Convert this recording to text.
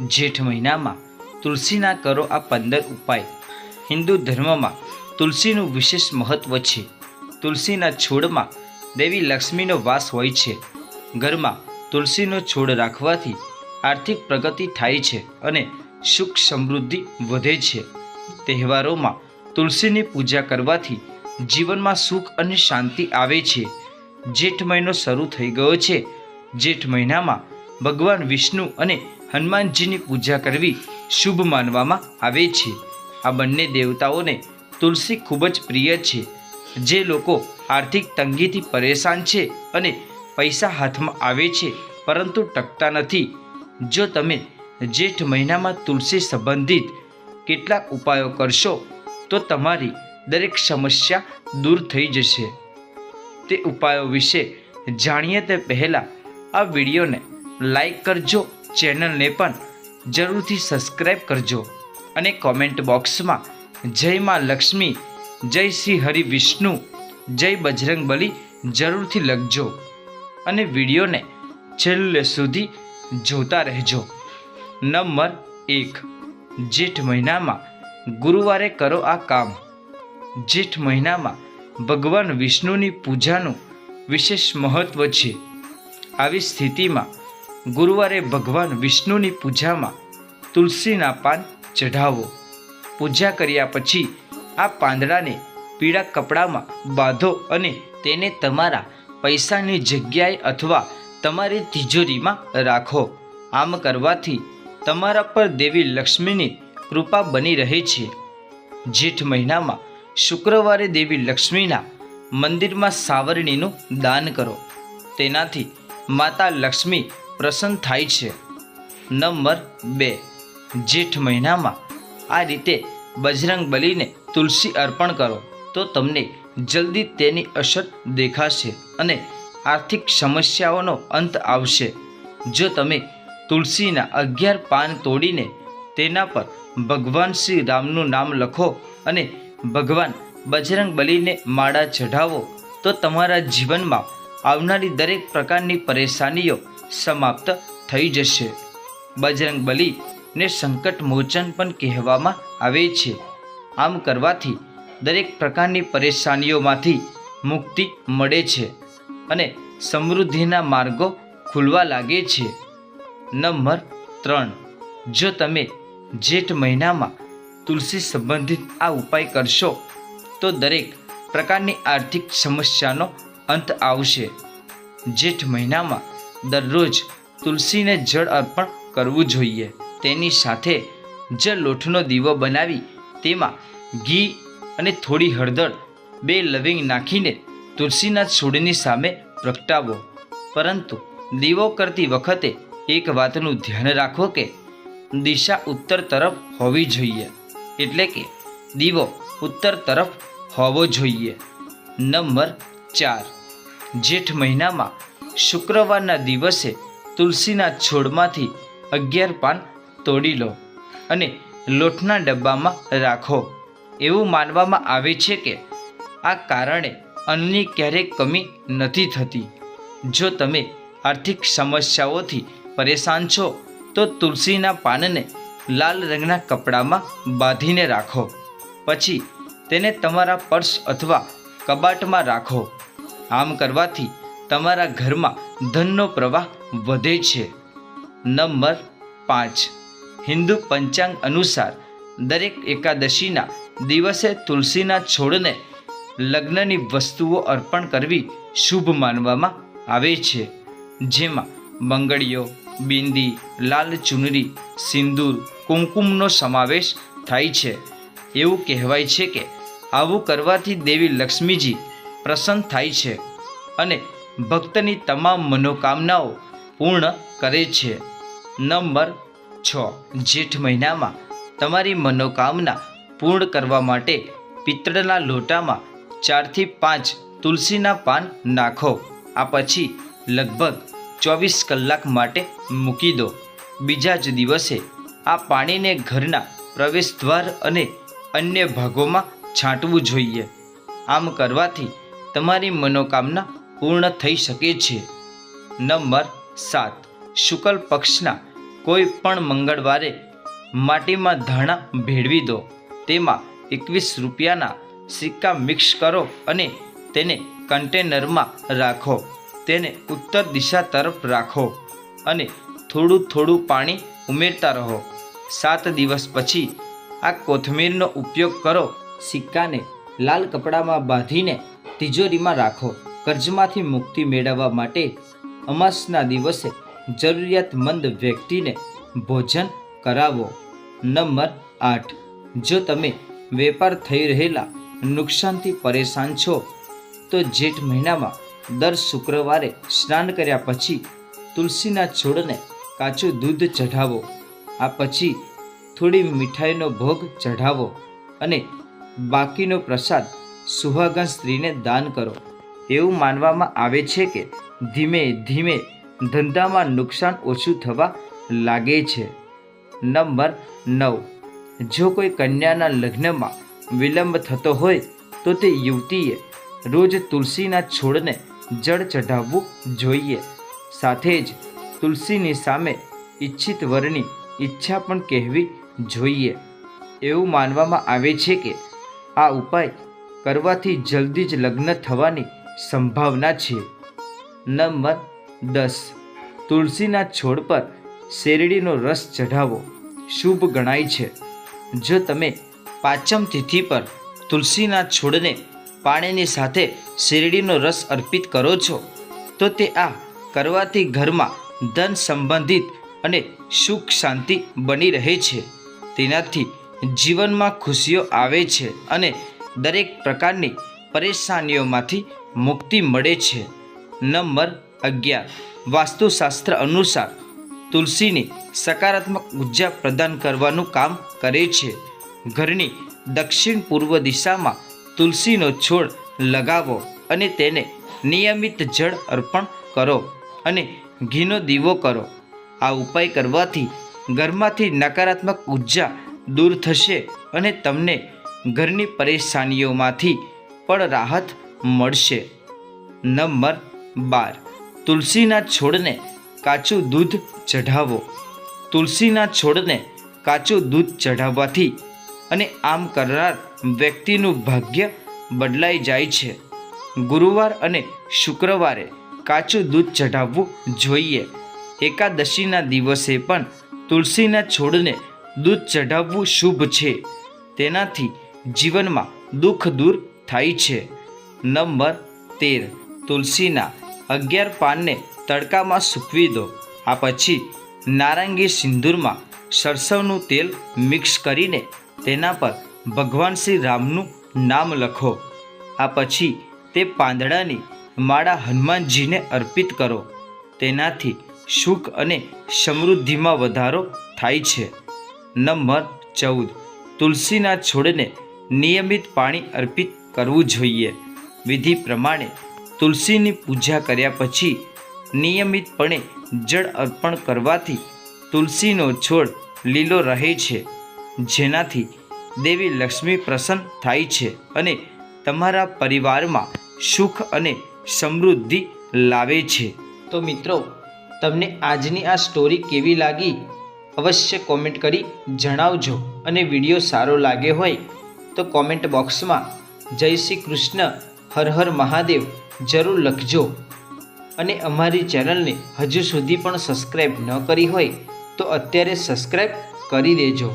જેઠ મહિનામાં તુલસીના કરો આ પંદર ઉપાય. હિન્દુ ધર્મમાં તુલસીનું વિશેષ મહત્વ છે. તુલસીના છોડમાં દેવી લક્ષ્મીનો વાસ હોય છે. ઘરમાં તુલસીનો છોડ રાખવાથી આર્થિક પ્રગતિ થાય છે અને સુખ સમૃદ્ધિ વધે છે. તહેવારોમાં તુલસીની પૂજા કરવાથી જીવનમાં સુખ અને શાંતિ આવે છે. જેઠ મહિનો શરૂ થઈ ગયો છે. જેઠ મહિનામાં ભગવાન વિષ્ણુ અને હનુમાનજીની પૂજા કરવી શુભ માનવામાં આવે છે. આ બંને દેવતાઓને તુલસી ખૂબ જ પ્રિય છે. જે લોકો આર્થિક તંગીથી પરેશાન છે અને પૈસા હાથમાં આવે છે, પરંતુ ટકતા નથી. જો તમે જેઠ મહિનામાં તુલસી સંબંધિત કેટલાક ઉપાયો કરશો, તો તમારી દરેક સમસ્યા દૂર થઈ જશે. તે ઉપાયો વિશે જાણીએ તે પહેલાં આ વિડીયોને લાઈક કરજો ચેનલને પણ જરૂરથી સબસ્ક્રાઈબ કરજો અને કોમેન્ટ બોક્સમાં જય માં લક્ષ્મી, જય શ્રી હરિ વિષ્ણુ, જય બજરંગ બલી જરૂરથી લખજો અને વિડીયોને છેલ્લે સુધી જોતા રહેજો. નંબર એક, જેઠ મહિનામાં ગુરુવારે કરો આ કામ. જેઠ મહિનામાં ભગવાન વિષ્ણુની પૂજાનું વિશેષ મહત્ત્વ છે. આવી સ્થિતિમાં ગુરુવારે ભગવાન વિષ્ણુની પૂજામાં તુલસીના પાન ચઢાવો. પૂજા કર્યા પછી આ પાંદડાને પીળા કપડામાં બાંધો અને તેને તમારા પૈસાની જગ્યાએ અથવા તમારી તિજોરીમાં રાખો. આમ કરવાથી તમારા પર દેવી લક્ષ્મીની કૃપા બની રહે છે. જેઠ મહિનામાં શુક્રવારે દેવી લક્ષ્મીના મંદિરમાં સાવરણીનું દાન કરો. તેનાથી માતા લક્ષ્મી પ્રસન્ન થાય છે. નંબર બે. જેઠ મહિનામાં આ રીતે બજરંગ બલીને તુલસી અર્પણ કરો, તો તમને જલ્દી તેની અસર દેખાશે અને આર્થિક સમસ્યાઓનો અંત આવશે. જો તમે તુલસીના અગિયાર પાન તોડીને તેના પર ભગવાન શ્રી રામનું નામ લખો અને ભગવાન બજરંગ બલીને માળા ચઢાવો, તો તમારા જીવનમાં આવનારી દરેક પ્રકારની પરેશાનીઓ સમાપ્ત થઈ જશે. બજરંગ બલિને સંકટ મોચન પણ કહેવામાં આવે છે. આમ કરવાથી દરેક પ્રકારની પરેશાનીઓમાંથી મુક્તિ મળે છે અને સમૃદ્ધિના માર્ગો ખુલવા લાગે છે. નંબર ત્રણ. જો તમે જેઠ મહિનામાં તુલસી સંબંધિત આ ઉપાય કરશો, તો દરેક પ્રકારની આર્થિક સમસ્યાનો અંત આવશે. જેઠ મહિનામાં દરરોજ તુલસીને જળ અર્પણ કરવું જોઈએ. તેની સાથે જ લોઠનો દીવો બનાવી તેમાં ઘી અને થોડી હળદર, બે લવિંગ નાખીને તુલસીના છોડની સામે પ્રગટાવો. પરંતુ દીવો કરતી વખતે એક વાતનું ધ્યાન રાખો કે દિશા ઉત્તર તરફ હોવી જોઈએ. એટલે કે દીવો ઉત્તર તરફ હોવો જોઈએ. નંબર ચાર. જેઠ મહિનામાં શુક્રવારના દિવસે તુલસીના છોડમાંથી અગિયાર પાન તોડી લો અને લોટના ડબ્બામાં રાખો. એવું માનવામાં આવે છે કે આ કારણે અન્નની ક્યારેય કમી નથી થતી. જો તમે આર્થિક સમસ્યાઓથી પરેશાન છો, તો તુલસીના પાનને લાલ રંગના કપડામાં બાંધીને રાખો. પછી તેને તમારા પર્સ અથવા કબાટમાં રાખો. આમ કરવાથી તમારા ઘરમાં ધનનો પ્રવાહ વધે છે. નંબર પાંચ. હિન્દુ પંચાંગ અનુસાર દરેક એકાદશીના દિવસે તુલસીના છોડને લગ્નની વસ્તુઓ અર્પણ કરવી શુભ માનવામાં આવે છે. જેમાં બંગડીઓ, બિંદી, લાલ ચુનરી, સિંદૂર, કુમકુમનો સમાવેશ થાય છે. એવું કહેવાય છે કે આવું કરવાથી દેવી લક્ષ્મીજી પ્રસન્ન થાય છે અને ભક્તની તમામ મનોકામનાઓ પૂર્ણ કરે છે. નંબર છ. જેઠ મહિનામાં તમારી મનોકામના પૂર્ણ કરવા માટે પિત્તળના લોટામાં ચારથી પાંચ તુલસીના પાન નાખો. આ પછી લગભગ ચોવીસ કલાક માટે મૂકી દો. બીજા જ દિવસે આ પાણીને ઘરના પ્રવેશદ્વાર અને અન્ય ભાગોમાં છાંટવું જોઈએ. આમ કરવાથી તમારી મનોકામના પૂર્ણ થઈ શકે છે. નંબર સાત. શુક્લ પક્ષના કોઈ પણ મંગળવારે માટીમાં ધાણા ભેળવી દો. તેમાં એકવીસ રૂપિયાના સિક્કા મિક્સ કરો અને તેને કન્ટેનરમાં રાખો. તેને ઉત્તર દિશા તરફ રાખો અને થોડું થોડું પાણી ઉમેરતા રહો. સાત દિવસ પછી આ કોથમીરનો ઉપયોગ કરો. સિક્કાને લાલ કપડામાં બાંધીને તિજોરીમાં રાખો. કર્જમાંથી મુક્તિ મેળવવા માટે અમાસના દિવસે જરૂરિયાતમંદ વ્યક્તિને ભોજન કરાવો. નંબર આઠ. જો તમે વેપાર થઈ રહેલા નુકસાનથી પરેશાન છો, તો જેઠ મહિનામાં દર શુક્રવારે સ્નાન કર્યા પછી તુલસીના છોડને કાચું દૂધ ચઢાવો. આ પછી થોડી મીઠાઈનો ભોગ ચઢાવો અને બાકીનો પ્રસાદ સુહાગન સ્ત્રીને દાન કરો. એવું માનવામાં આવે છે કે ધીમે ધીમે ધંધામાં નુકસાન ઓછું થવા લાગે છે. નંબર નવ. જો કોઈ કન્યાના લગ્નમાં વિલંબ થતો હોય, તો તે યુવતીએ રોજ તુલસીના છોડને જળ ચઢાવવું જોઈએ. સાથે જ તુલસીની સામે ઈચ્છિત વરની ઈચ્છા પણ કહેવી જોઈએ. એવું માનવામાં આવે છે કે આ ઉપાય કરવાથી જલ્દી જ લગ્ન થવાની સંભાવના છે. નંબર દસ. તુલસીના છોડ પર શેરડીનો રસ ચઢાવો. શુભ ગણાય છે. જો તમે પાંચમ તિથિ પર તુલસીના છોડને પાણીની સાથે શેરડીનો રસ અર્પિત કરો છો, તો તે આ કરવાથી ઘરમાં ધન સંબંધિત અને સુખ શાંતિ બની રહે છે. તેનાથી જીવનમાં ખુશીઓ આવે છે અને દરેક પ્રકારની પરેશાનીઓમાંથી મુક્તિ મળે છે. નંબર અગિયાર. વાસ્તુશાસ્ત્ર અનુસાર તુલસીની સકારાત્મક ઊર્જા પ્રદાન કરવાનું કામ કરે છે. ઘરની દક્ષિણ પૂર્વ દિશામાં તુલસીનો છોડ લગાવો અને તેને નિયમિત જળ અર્પણ કરો અને ઘીનો દીવો કરો. આ ઉપાય કરવાથી ઘરમાંથી નકારાત્મક ઊર્જા દૂર થશે અને તમને ઘરની પરેશાનીઓમાંથી પણ રાહત મળશે. નંબર બાર. તુલસીના છોડને કાચું દૂધ ચઢાવો. તુલસીના છોડને કાચું દૂધ ચઢાવવાથી અને આમ કરનાર વ્યક્તિનું ભાગ્ય બદલાઈ જાય છે. ગુરુવાર અને શુક્રવારે કાચું દૂધ ચઢાવવું જોઈએ. એકાદશીના દિવસે પણ તુલસીના છોડને દૂધ ચઢાવવું શુભ છે. તેનાથી જીવનમાં દુઃખ દૂર થાય છે. નંબર તેર, તુલસીના અગિયાર પાનને તડકામાં સૂકવી દો. આ પછી નારંગી સિંદૂરમાં સરસવનું તેલ મિક્સ કરીને તેના પર ભગવાન શ્રી રામનું નામ લખો. આ પછી તે પાંદડાની માળા હનુમાનજીને અર્પિત કરો. તેનાથી સુખ અને સમૃદ્ધિમાં વધારો થાય છે. નંબર ચૌદ, તુલસીના છોડને નિયમિત પાણી અર્પિત કરવું જોઈએ. વિધિ પ્રમાણે તુલસીની પૂજા કર્યા પછી નિયમિતપણે જળ અર્પણ કરવાથી તુલસીનો છોડ લીલો રહે છે, જેનાથી દેવી લક્ષ્મી પ્રસન્ન થાય છે અને તમારા પરિવારમાં સુખ અને સમૃદ્ધિ લાવે છે. તો મિત્રો, તમને આજની આ સ્ટોરી કેવી લાગી? અવશ્ય કોમેન્ટ કરી જણાવજો અને વીડિયો સારો લાગ્યો હોય તો કોમેન્ટ બોક્સમાં જય શ્રી કૃષ્ણ, હર હર મહાદેવ, જરૂર લખજો. અને અમારી ચેનલને હજુ સુધી પણ સબસ્ક્રાઈબ ન કરી હોય તો અત્યારે સબસ્ક્રાઈબ કરી દેજો.